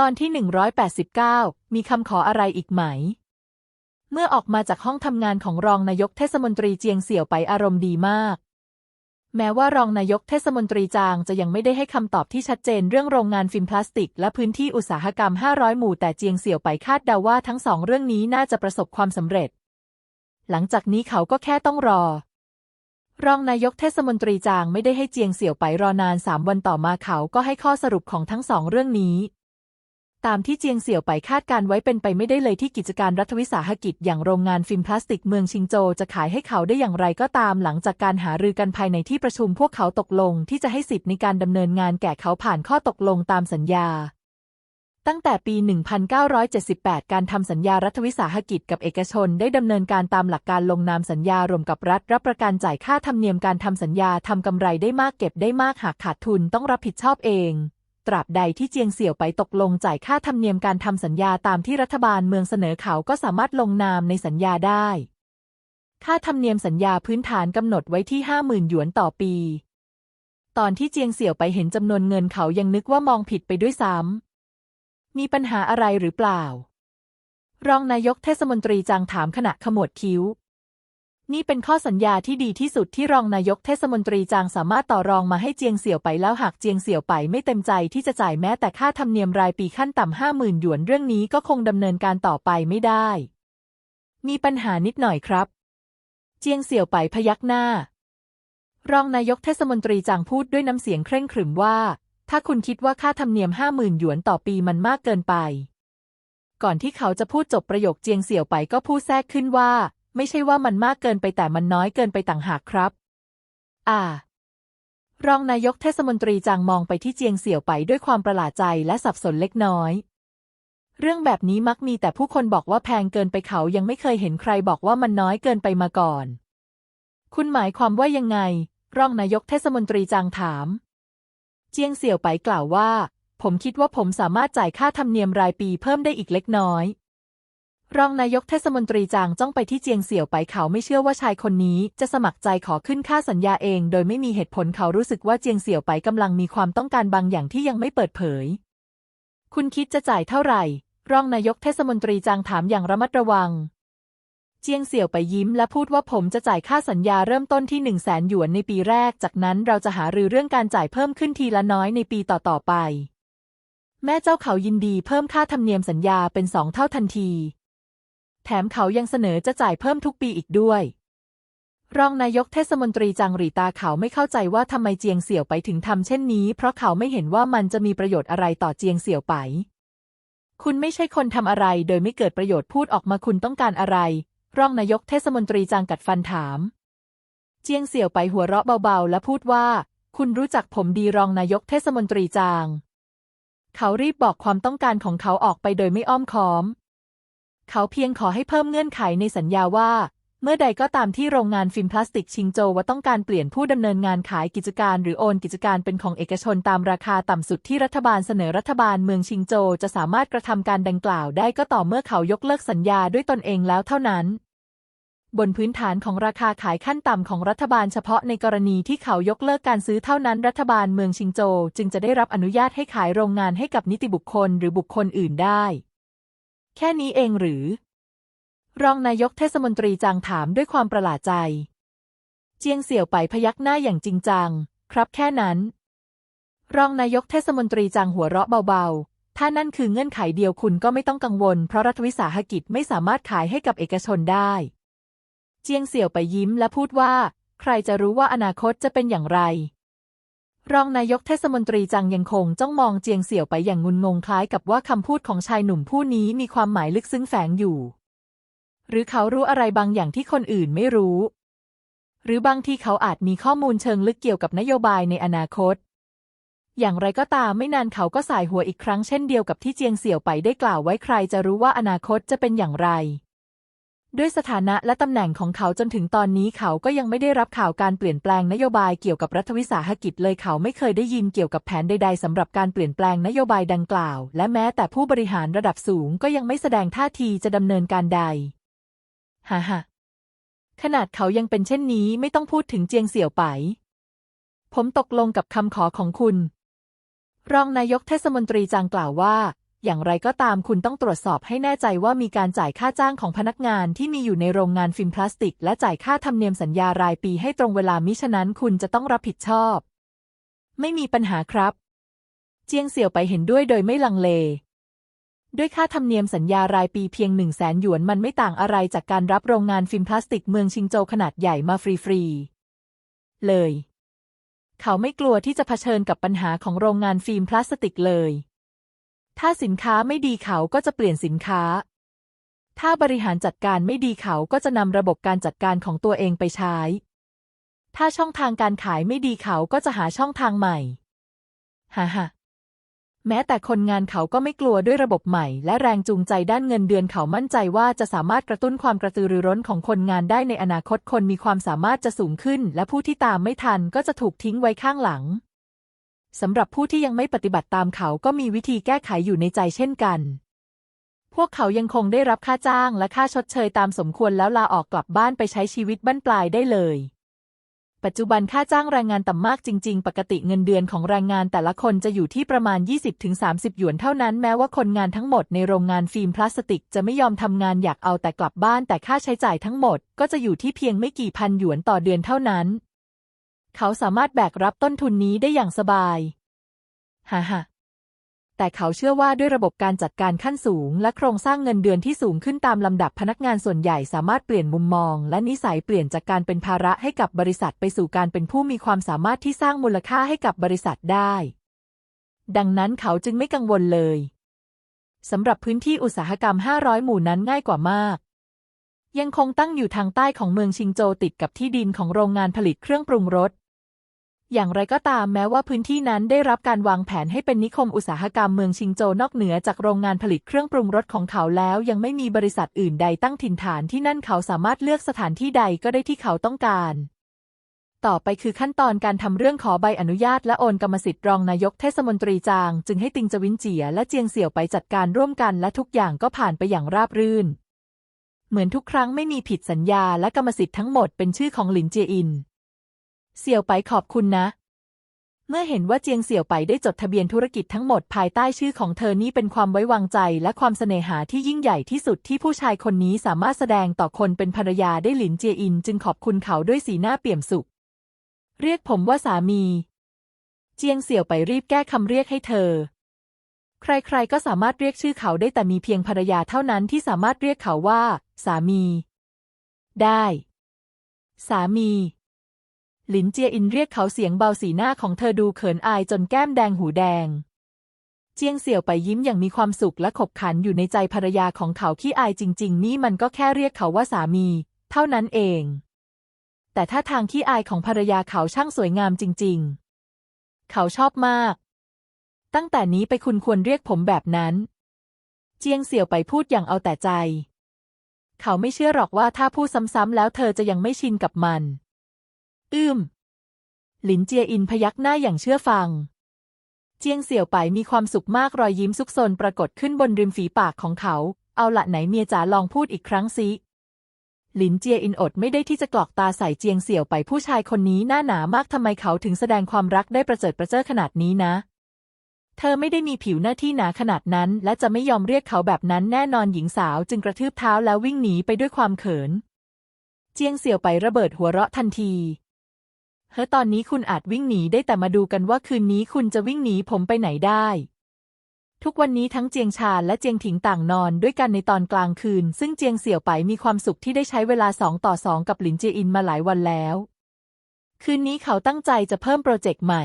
ตอนที่ 189 มีคำขออะไรอีกไหม เมื่อออกมาจากห้องทำงานของรองนายกเทศมนตรีเจียงเสี่ยวไปอารมณ์ดีมาก แม้ว่ารองนายกเทศมนตรีจางจะยังไม่ได้ให้คำตอบที่ชัดเจนเรื่องโรงงานฟิล์มพลาสติก และพื้นที่อุตสาหกรรม 500 หมู่ แต่เจียงเสี่ยวไปคาดเดาว่าทั้งสองเรื่องนี้น่าจะประสบความสำเร็จ หลังจากนี้เขาก็แค่ต้องรอรองนายกเทศมนตรีจางไม่ได้ให้เจียงเสี่ยวไปรอนานสามวันต่อมาเขาก็ให้ข้อสรุปของทั้งสองเรื่องนี้ ตามที่เจียงเสี่ยวไปคาดการไว้เป็นไปไม่ได้เลยที่กิจการรัฐวิสาหกิจอย่างโรงงานฟิล์มพลาสติกเมืองชิงโจวจะขายให้เขาได้อย่างไรก็ตามหลังจากการหารือกันภายในที่ประชุมพวกเขาตกลงที่จะให้สิทธิ์ในการดำเนินงานแก่เขาผ่านข้อตกลงตามสัญญา ตั้งแต่ปี 1978 การทำสัญญารัฐวิสาหกิจกับเอกชนได้ดำเนินการตามหลักการลงนามสัญญารวมกับรัฐรับประกันจ่ายค่าธรรมเนียมการทำสัญญาทำกำไรได้มากเก็บได้มากหากขาดทุนต้องรับผิดชอบเอง ตราบใดที่เจียงเสี่ยวไปตกลงจ่ายค่าธรรมเนียมการทำสัญญาตามที่รัฐบาลเมืองเสนอเขาก็สามารถลงนามในสัญญาได้ ค่าธรรมเนียมสัญญาพื้นฐานกำหนดไว้ที่50,000หยวนต่อปี ตอนที่เจียงเสี่ยวไปเห็นจำนวนเงินเขายังนึกว่ามองผิดไปด้วยซ้ำมีปัญหาอะไรหรือเปล่า รองนายกเทศมนตรีจางถามขณะขมวดคิ้ว นี่เป็นข้อสัญญาที่ดีที่สุดที่รองนายกเทศมนตรีจางสามารถต่อรองมาให้เจียงเสี่ยวไปแล้วหากเจียงเสี่ยวไปไม่เต็มใจที่จะจ่ายแม้แต่ค่าธรรมเนียมรายปีขั้นต่ำห้าหมื่นหยวนเรื่องนี้ก็คงดำเนินการต่อไปไม่ได้ มีปัญหานิดหน่อยครับ เจียงเสี่ยวไปพยักหน้า รองนายกเทศมนตรีจางพูดด้วยน้ำเสียงเคร่งขรึมว่า ถ้าคุณคิดว่าค่าธรรมเนียมห้าหมื่นหยวนต่อปีมันมากเกินไป ก่อนที่เขาจะพูดจบประโยคเจียงเสี่ยวไปก็พูดแทรกขึ้นว่า ไม่ใช่ว่ามันมากเกินไปแต่มันน้อยเกินไปต่างหากครับ อ่ารองนายกเทศมนตรีจางมองไปที่เจียงเสี่ยวไปด้วยความประหลาดใจและสับสนเล็กน้อย เรื่องแบบนี้มักมีแต่ผู้คนบอกว่าแพงเกินไปเขายังไม่เคยเห็นใครบอกว่ามันน้อยเกินไปมาก่อน คุณหมายความว่ายังไง รองนายกเทศมนตรีจางถาม เจียงเสี่ยวไปกล่าวว่า ผมคิดว่าผมสามารถจ่ายค่าธรรมเนียมรายปีเพิ่มได้อีกเล็กน้อย รองนายกเทศมนตรีจางจ้องไปที่เจียงเสี่ยวไปเขาไม่เชื่อว่าชายคนนี้จะสมัครใจขอขึ้นค่าสัญญาเอง โดยไม่มีเหตุผลเขารู้สึกว่าเจียงเสี่ยวไปกำลังมีความต้องการบางอย่างที่ยังไม่เปิดเผย คุณคิดจะจ่ายเท่าไหร่ รองนายกเทศมนตรีจางถามอย่างระมัดระวัง เจียงเสี่ยวไปยิ้มและพูดว่าผมจะจ่ายค่าสัญญาเริ่มต้นที่หนึ่งแสนหยวนในปีแรก จากนั้นเราจะหารือเรื่องการจ่ายเพิ่มขึ้นทีละน้อยในปีต่อๆไป แม่เจ้าเขายินดีเพิ่มค่าธรรมเนียมสัญญาเป็นสองเท่าทันที แถมเขายังเสนอจะจ่ายเพิ่มทุกปีอีกด้วย รองนายกเทศมนตรีจางหรีตาเขาไม่เข้าใจว่าทำไมเจียงเสี่ยวไปถึงทำเช่นนี้ เพราะเขาไม่เห็นว่ามันจะมีประโยชน์อะไรต่อเจียงเสี่ยวไป คุณไม่ใช่คนทำอะไร โดยไม่เกิดประโยชน์พูดออกมาคุณต้องการอะไร รองนายกเทศมนตรีจางกัดฟันถาม เจียงเสี่ยวไปหัวเราะเบาๆ และพูดว่า คุณรู้จักผมดีรองนายกเทศมนตรีจาง เขารีบบอกความต้องการของเขาออกไปโดยไม่อ้อมค้อม เขาเพียงขอให้เพิ่มเงื่อนไขในสัญญาว่า เมื่อใดก็ตามที่โรงงานฟิล์มพลาสติกชิงโจวว่าต้องการเปลี่ยนผู้ดำเนินงานขายกิจการหรือโอนกิจการเป็นของเอกชนตามราคาต่ำสุดที่รัฐบาลเสนอรัฐบาลเมืองชิงโจวจะสามารถกระทำการดังกล่าวได้ก็ต่อเมื่อเขายกเลิกสัญญาด้วยตนเองแล้วเท่านั้นบนพื้นฐานของราคาขายขั้นต่ำของรัฐบาลเฉพาะในกรณีที่เขายกเลิกการซื้อเท่านั้นรัฐบาลเมืองชิงโจวจึงจะได้รับอนุญาตให้ขายโรงงานให้กับนิติบุคคลหรือบุคคลอื่นได้ แค่นี้เองหรือ รองนายกเทศมนตรีจางถามด้วยความประหลาดใจ เจียงเสี่ยวไปพยักหน้าอย่างจริงจัง ครับแค่นั้น รองนายกเทศมนตรีจางหัวเราะเบาๆ ถ้านั่นคือเงื่อนไขเดียวคุณก็ไม่ต้องกังวล เพราะรัฐวิสาหกิจไม่สามารถขายให้กับเอกชนได้ เจียงเสี่ยวไปยิ้มและพูดว่า ใครจะรู้ว่าอนาคตจะเป็นอย่างไร รองนายกเทศมนตรีจังยังคงจ้องมองเจียงเสี่ยวไปอย่างงุนงงคล้ายกับว่าคำพูดของชายหนุ่มผู้นี้มีความหมายลึกซึ้งแฝงอยู่ หรือเขารู้อะไรบางอย่างที่คนอื่นไม่รู้ หรือบางทีเขาอาจมีข้อมูลเชิงลึกเกี่ยวกับนโยบายในอนาคต อย่างไรก็ตามไม่นานเขาก็สายหัวอีกครั้งเช่นเดียวกับที่เจียงเสี่ยวไปได้กล่าวไว้ใครจะรู้ว่าอนาคตจะเป็นอย่างไร ด้วยสถานะและตำแหน่งของเขาจนถึงตอนนี้เขาก็ยังไม่ได้รับข่าวการเปลี่ยนแปลงนโยบายเกี่ยวกับรัฐวิสาหกิจเลยเขาไม่เคยได้ยินเกี่ยวกับแผนใดๆสำหรับการเปลี่ยนแปลงนโยบายดังกล่าว และแม้แต่ผู้บริหารระดับสูงก็ยังไม่แสดงท่าทีจะดำเนินการใดฮ่าฮ่าขนาดเขายังเป็นเช่นนี้ไม่ต้องพูดถึงเจียงเสี่ยวไป ผมตกลงกับคำขอของคุณ รองนายกเทศมนตรีจางกล่าวว่า อย่างไรก็ตามคุณต้องตรวจสอบให้แน่ใจว่ามีการจ่ายค่าจ้างของพนักงานที่มีอยู่ในโรงงานฟิล์มพลาสติก และจ่ายค่าธรรมเนียมสัญญารายปีให้ตรงเวลามิฉะนั้นคุณจะต้องรับผิดชอบ ไม่มีปัญหาครับ เจียงเสี่ยวไปเห็นด้วยโดยไม่ลังเล ด้วยค่าธรรมเนียมสัญญารายปีเพียงหนึ่งแสนหยวนมันไม่ต่างอะไรจากการรับโรงงานฟิล์มพลาสติกเมืองชิงโจวขนาดใหญ่มาฟรีๆเลย เขาไม่กลัวที่จะเผชิญกับปัญหาของโรงงานฟิล์มพลาสติกเลย ถ้าสินค้าไม่ดีเขาก็จะเปลี่ยนสินค้า ถ้าบริหารจัดการไม่ดีเขาก็จะนำระบบการจัดการของตัวเองไปใช้ ถ้าช่องทางการขายไม่ดีเขาก็จะหาช่องทางใหม่ฮ่าฮ่าแม้แต่คนงานเขาก็ไม่กลัวด้วยระบบใหม่ และแรงจูงใจด้านเงินเดือนเขามั่นใจว่าจะสามารถกระตุ้นความกระตือรือร้นของคนงานได้ในอนาคตคนมีความสามารถจะสูงขึ้น และผู้ที่ตามไม่ทันก็จะถูกทิ้งไว้ข้างหลัง สำหรับผู้ที่ยังไม่ปฏิบัติตามเขาก็มีวิธีแก้ไขอยู่ในใจเช่นกัน พวกเขายังคงได้รับค่าจ้างและค่าชดเชยตามสมควรแล้วลาออกกลับบ้านไปใช้ชีวิตบั้นปลายได้เลย ปัจจุบันค่าจ้างแรงงานต่ำมากจริง ๆ ปกติเงินเดือนของแรงงานแต่ละคนจะอยู่ที่ประมาณ 20-30 หยวนเท่านั้นแม้ว่าคนงานทั้งหมดในโรงงานฟิล์มพลาสติกจะไม่ยอมทำงานอยากเอาแต่กลับบ้านแต่ค่าใช้จ่ายทั้งหมดก็จะอยู่ที่เพียงไม่กี่พันหยวนต่อเดือนเท่านั้น เขาสามารถแบกรับต้นทุนนี้ได้อย่างสบายฮ่าฮ่าแต่เขาเชื่อว่าด้วยระบบการจัดการขั้นสูง และโครงสร้างเงินเดือนที่สูงขึ้นตามลำดับพนักงานส่วนใหญ่สามารถเปลี่ยนมุมมอง และนิสัยเปลี่ยนจากการเป็นภาระให้กับบริษัทไปสู่การเป็นผู้มีความสามารถที่สร้างมูลค่าให้กับบริษัทได้ ดังนั้นเขาจึงไม่กังวลเลยสำหรับพื้นที่อุตสาหกรรม 500 หมู่นั้นง่ายกว่ามาก ยังคงตั้งอยู่ทางใต้ของเมืองชิงโจวติดกับที่ดินของโรงงานผลิตเครื่องปรุงรส อย่างไรก็ตามแม้ว่าพื้นที่นั้นได้รับการวางแผนให้เป็นนิคมอุตสาหกรรมเมืองชิงโจนอกเหนือจากโรงงานผลิตเครื่องปรุงรสของเขาแล้วยังไม่มีบริษัทอื่นใดตั้งถิ่นฐานที่นั่นเขาสามารถเลือกสถานที่ใดก็ได้ที่เขาต้องการ ต่อไปคือขั้นตอนการทำเรื่องขอใบอนุญาตและโอนกรรมสิทธิ์รองนายกเทศมนตรีจาง จึงให้ติงจวินเจียและเจียงเสี่ยวไปจัดการร่วมกันและทุกอย่างก็ผ่านไปอย่างราบรื่น เหมือนทุกครั้งไม่มีผิดสัญญาและกรรมสิทธิ์ทั้งหมดเป็นชื่อของหลินเจียอิน เสี่ยวไปขอบคุณนะ เมื่อเห็นว่าเจียงเสี่ยวไปได้จดทะเบียนธุรกิจทั้งหมดภายใต้ชื่อของเธอนี่เป็นความไว้วางใจและความเสน่หาที่ยิ่งใหญ่ที่สุดที่ผู้ชายคนนี้สามารถแสดงต่อคนเป็นภรรยาได้หลินเจียอิน จึงขอบคุณเขาด้วยสีหน้าเปี่ยมสุข เรียกผมว่าสามี เจียงเสี่ยวไปรีบแก้คำเรียกให้เธอใครๆ ก็สามารถเรียกชื่อเขาได้แต่มีเพียงภรรยาเท่านั้นที่สามารถเรียกเขาว่า สามี ได้ สามี หลินเจียอินเรียกเขาเสียงเบาสีหน้าของเธอดูเขินอายจนแก้มแดงหูแดง เจียงเสี่ยวไปยิ้มอย่างมีความสุขและขบขันอยู่ในใจภรรยาของเขาขี้อายจริง ๆ นี่มันก็แค่เรียกเขาว่าสามี เท่านั้นเอง แต่ถ้าทางขี้อายของภรรยาเขาช่างสวยงามจริง ๆ เขาชอบมาก ตั้งแต่นี้ไปคุณควรเรียกผมแบบนั้น เจียงเสี่ยวไปพูดอย่างเอาแต่ใจ เขาไม่เชื่อหรอกว่าถ้าพูดซ้ำๆแล้วเธอจะยังไม่ชินกับมัน อืมหลินเจียอินพยักหน้าอย่างเชื่อฟัง เจียงเสี่ยวไปมีความสุขมากรอยยิ้มซุกซนปรากฏขึ้นบนริมฝีปากของเขา เอาละไหนเมียจ๋าลองพูดอีกครั้งสิหลินเจียอินอดไม่ได้ที่จะกรอกตาใส่เจียงเสี่ยวไปผู้ชายคนนี้หน้าหนามากทำไมเขาถึงแสดงความรักได้ประเจิดประเจ้อขนาดนี้นะ เธอไม่ได้มีผิวหน้าที่หนาขนาดนั้น และจะไม่ยอมเรียกเขาแบบนั้นแน่นอนหญิงสาวจึงกระทืบเท้าแล้ววิ่งหนีไปด้วยความเขิน เจียงเสี่ยวไประเบิดหัวเราะทันที เฮ้ตอนนี้คุณอาจวิ่งหนีได้แต่มาดูกันว่าคืนนี้คุณจะวิ่งหนีผมไปไหนได้ ทุกวันนี้ทั้งเจียงชาและเจียงถิงต่างนอนด้วยกันในตอนกลางคืน ซึ่งเจียงเสี่ยวไปมีความสุขที่ได้ใช้เวลาสองต่อสองกับหลินเจียอินมาหลายวันแล้ว คืนนี้เขาตั้งใจจะเพิ่มโปรเจกต์ใหม่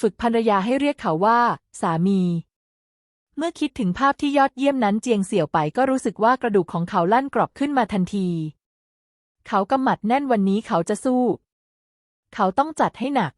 ฝึกภรรยาให้เรียกเขาว่า สามี เมื่อคิดถึงภาพที่ยอดเยี่ยมนั้นเจียงเสี่ยวไปก็รู้สึกว่ากระดูกของเขาลั่นกรอบขึ้นมาทันที เขากำหมัดแน่นวันนี้เขาจะสู้ เขาต้องจัดให้หนัก